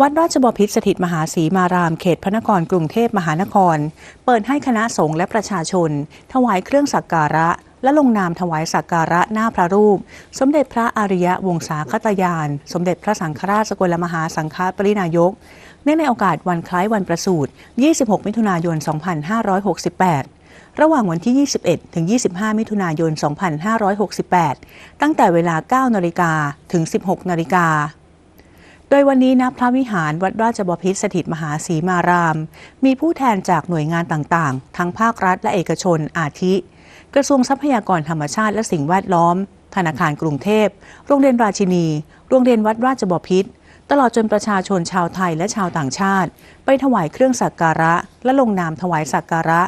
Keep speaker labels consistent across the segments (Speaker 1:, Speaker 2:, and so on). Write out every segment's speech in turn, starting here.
Speaker 1: วัดราชบพิตรสถิตมหาศรีมารามเขตพระนครกรุงเทพมหานคร เปิดให้คณะสงฆ์และประชาชน ถวายเครื่องสักการะ และลงนามถวายสักการะหน้าพระรูป สมเด็จพระอริยวงศาคตยาน สมเด็จพระสังฆราชสกลมหาสังฆปรินายกเนื่องในโอกาสวันคล้ายวันประสูติ 26 มิถุนายน 2568ระหว่างวันที่ 21 ถึง 25 มิถุนายน 2568 ตั้งแต่เวลา 9 นาฬิกา ถึง 16 นาฬิกา โดยวันนี้นะพระวิหารวัดราชบพิตรสถิตมหาศรีมาราม มีผู้แทนจากหน่วยงานต่างๆ ทั้งภาครัฐและเอกชนอาทิ กระทรวงทรัพยากรธรรมชาติและสิ่งแวดล้อม ธนาคารกรุงเทพ โรงเรียนราชินี โรงเรียนวัดราชบพิตรตลอดจนประชาชนชาวไทยและชาวต่างชาติ ไปถวายเครื่องสักการะ และลงนามถวายสักการะ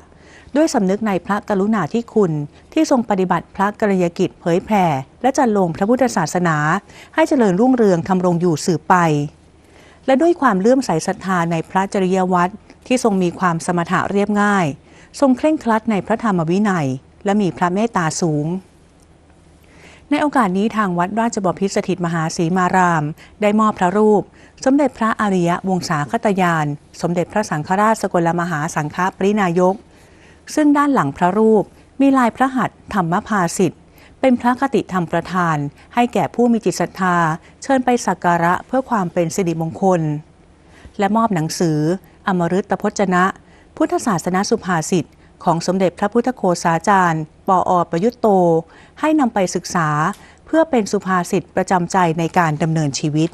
Speaker 1: ด้วยสำนึกในพระกรุณาธิคุณ ที่ทรงปฏิบัติพระกรณียกิจเผยแผ่ และจันลงพระพุทธศาสนา ให้เจริญรุ่งเรืองทำรงอยู่สืบไป และด้วยความเลื่อมใสศรัทธาในพระจริยวัตรที่ทรงมีความสมถะเรียบง่าย ทรงเคร่งครัดในพระธรรมวินัย และมีพระเมตตาสูงในโอกาสนี้ทางวัดราชบพิตรสถิตมหาศรีมาราม ได้มอบพระรูป สมเด็จพระอริยวงศาคตยาน สมเด็จพระสังฆราชสกลมหาสังฆปรินายก ซึ่งด้านหลังพระรูปมีลายพระหัตถ์ธรรมภาสิทธิ์เป็นพระคติธรรมประธาน ให้แก่ผู้มีจิตศรัทธา เชิญไปสักการะเพื่อความเป็นสิริมงคล และมอบหนังสือ อมฤตพจนะ พุทธศาสนาสุภาษิตของสมเด็จพระพุทธโฆษาจารย์ ปออประยุตโต ให้นำไปศึกษาเพื่อเป็นสุภาษิตประจำใจในการดำเนินชีวิต